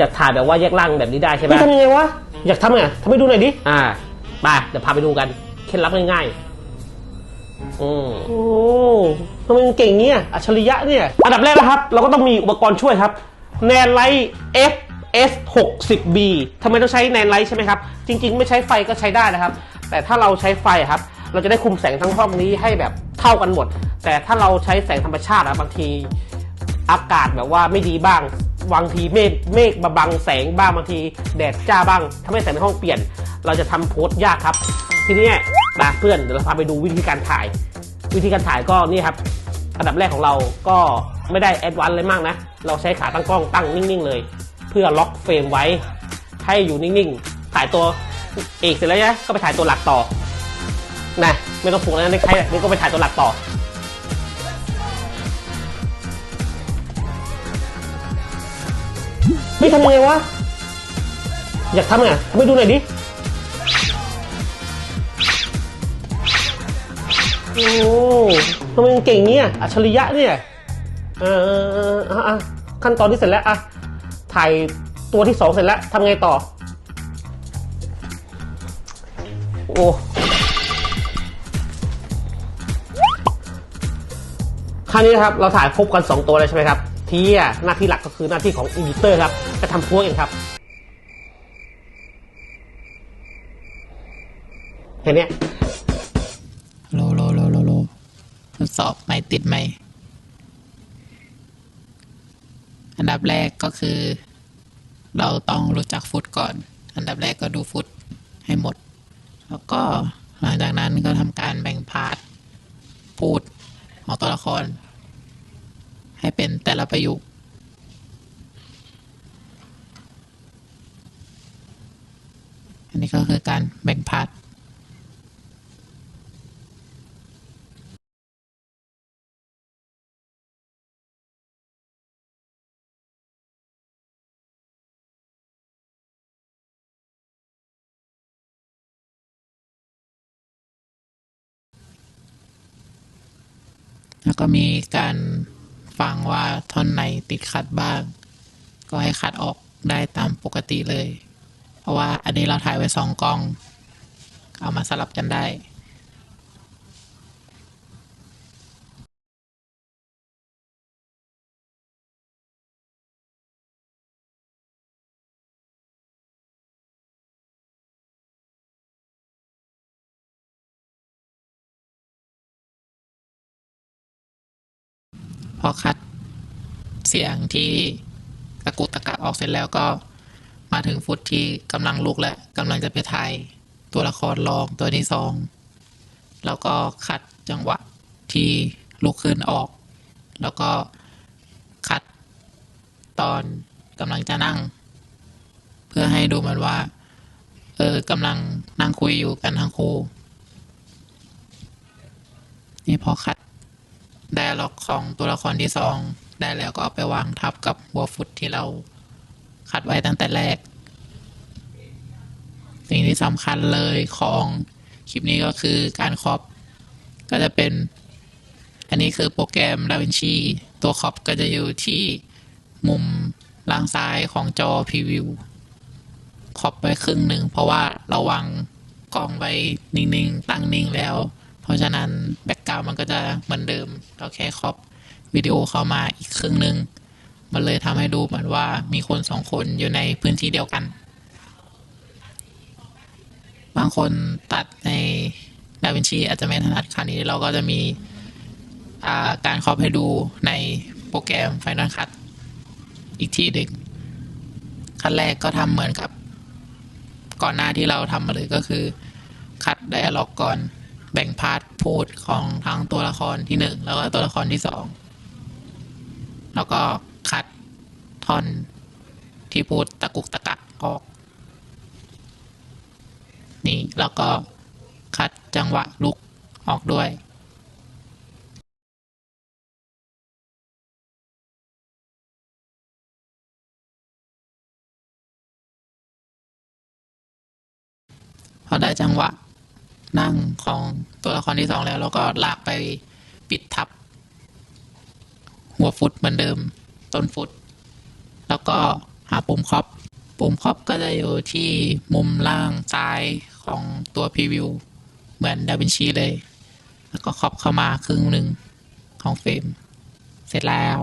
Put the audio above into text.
อยากถ่ายแบบว่าแยกล่างแบบนี้ได้ใช่ไหมไม่ทำยังไงวะอยากทำไงทำให้ดูหน่อยดิอ่าไปเดี๋ยวพาไปดูกันเคล็ดลับง่ายๆอืมโอ้ทำไมมันเก่งเงี้ยอัจฉริยะเนี่ยอันดับแรกนะครับ เราก็ต้องมีอุปกรณ์ช่วยครับแนนไลท์ FS 6 0 B ทำไมต้องใช้แนนไลท์ใช่ไหมครับ จริง ๆ ไม่ใช้ไฟก็ใช้ได้นะครับ แต่ถ้าเราใช้ไฟครับ เราจะได้คุมแสงทั้งห้องนี้ให้แบบเท่ากันหมด แต่ถ้าเราใช้แสงธรรมชาติอะบางที อากาศแบบว่าไม่ดีบ้างบางทีเมฆเมฆมาบังแสงบ้างบางทีแดดจ้าบ้างทำให้แสงในห้องเปลี่ยน เราจะทำโพสต์ยากครับ ทีนี้นะเพื่อนเดี๋ยวเราพาไปดูวิธีการถ่าย วิธีการถ่ายก็นี่ครับอันดับแรกของเราก็ไม่ได้แอดวานซ์เลยมากนะ เราใช้ขาตั้งกล้องตั้งนิ่งๆเลย เพื่อล็อกเฟรมไว้ให้อยู่นิ่งๆ ถ่ายตัวเอกเสร็จแล้วเนี่ยก็ไปถ่ายตัวหลักต่อนะไม่ต้องผูกแล้วนะใครนี่ก็ไปถ่ายตัวหลักต่อ ไม่ทำยังไงวะ อยากทำไงทำให้ดูหน่อยดิ โอ้ทำไมมันเก่งเงี้ยอัจฉริยะเนี่ย เออเออเอออะอะขั้นตอนที่เสร็จแล้วอะถ่ายตัวที่สองเสร็จแล้วทำไงต่อ โอ้คราวนี้นะครับ เราถ่ายครบกัน 2 ตัวเลยใช่ไหมครับ ทีอะหน้าที่หลักก็คือหน้าที่ของอีดิเตอร์ครับจะทำพวกเองครับเห็นเนี้ยโลโลโลโลโลทดสอบไม่ติดไหม อันดับแรกก็คือ เราต้องรู้จักฟุตก่อน อันดับแรกก็ดูฟุตให้หมด แล้วก็หลังจากนั้นก็ทำการแบ่งพาร์ทพูดของตัวละคร ให้เป็นแต่ละประโยคอันนี้ก็คือการแบ่งพาร์ทแล้วก็มีการ ฟังว่าท่อนไหนติดขัดบ้าง ก็ให้คัดออกได้ตามปกติเลย เพราะว่าอันนี้เราถ่ายไว้สองกล้อง เอามาสลับกันได้ พอคัดเสียงที่ตะกุกตะกักออกเสร็จแล้วก็มาถึงฟุตที่กำลังลุกแล้วกำลังจะไปถ่ายตัวละครรองตัวที่สองแล้วก็คัดจังหวะที่ลุกขึ้นออก แล้วก็คัดตอนกำลังจะนั่ง เพื่อให้ดูเหมือนว่า เออกำลังนั่งคุยอยู่กันทั้งคู่นี่พอคัด ไดอะล็อกของตัวละครที่สองได้แล้วก็เอาไปวางทับกับหัวฟุตที่เราคัดไว้ตั้งแต่แรก สิ่งที่สำคัญเลยของคลิปนี้ก็คือการครอปก็จะเป็น อันนี้คือโปรแกรม DaVinci ตัวครอปก็จะอยู่ที่มุมล่างซ้ายของจอพรีวิวครอปไว้ครึ่งหนึ่งเพราะว่าเราวางกล้องไว้นิ่งๆ ตั้งนิ่งแล้ว เพราะฉะนั้นแบ็กกราวมันก็จะเหมือนเดิม เราแค่ครอปวิดีโอเข้ามาอีกครึ่งหนึ่งมันเลยทำให้ดูเหมือนว่ามีคนสองคนอยู่ในพื้นที่เดียวกัน บางคนตัดในดาวินชีอาจจะไม่ถนัดคราวนี้เราก็จะมีาการครอปให้ดูในโปรแกรม Final Cut อีกที่หนึ่งขั้นแรกก็ทำเหมือนกับ ก่อนหน้าที่เราทำมาเลยก็คือ คัดไดอะล็อกก่อน แบ่งพาร์ทพูดของทั้งตัวละครที่หนึ่งแล้วก็ตัวละครที่สองแล้วก็คัดท่อนที่พูดตะกุกตะกักออก นี่แล้วก็คัดจังหวะลุกออกด้วยพอได้จังหวะ นั่งของตัวละครที่สองแล้ว แล้วก็ลากไปปิดทับ หัวฟุตเหมือนเดิม ต้นฟุต แล้วก็หาปุ่มครอปปุ่มครอบก็จะอยู่ที่มุมล่างซ้ายของตัวพรีวิวเหมือนดาวินชีเลย แล้วก็ครอบเข้ามาครึ่งหนึ่งของเฟรมเสร็จแล้ว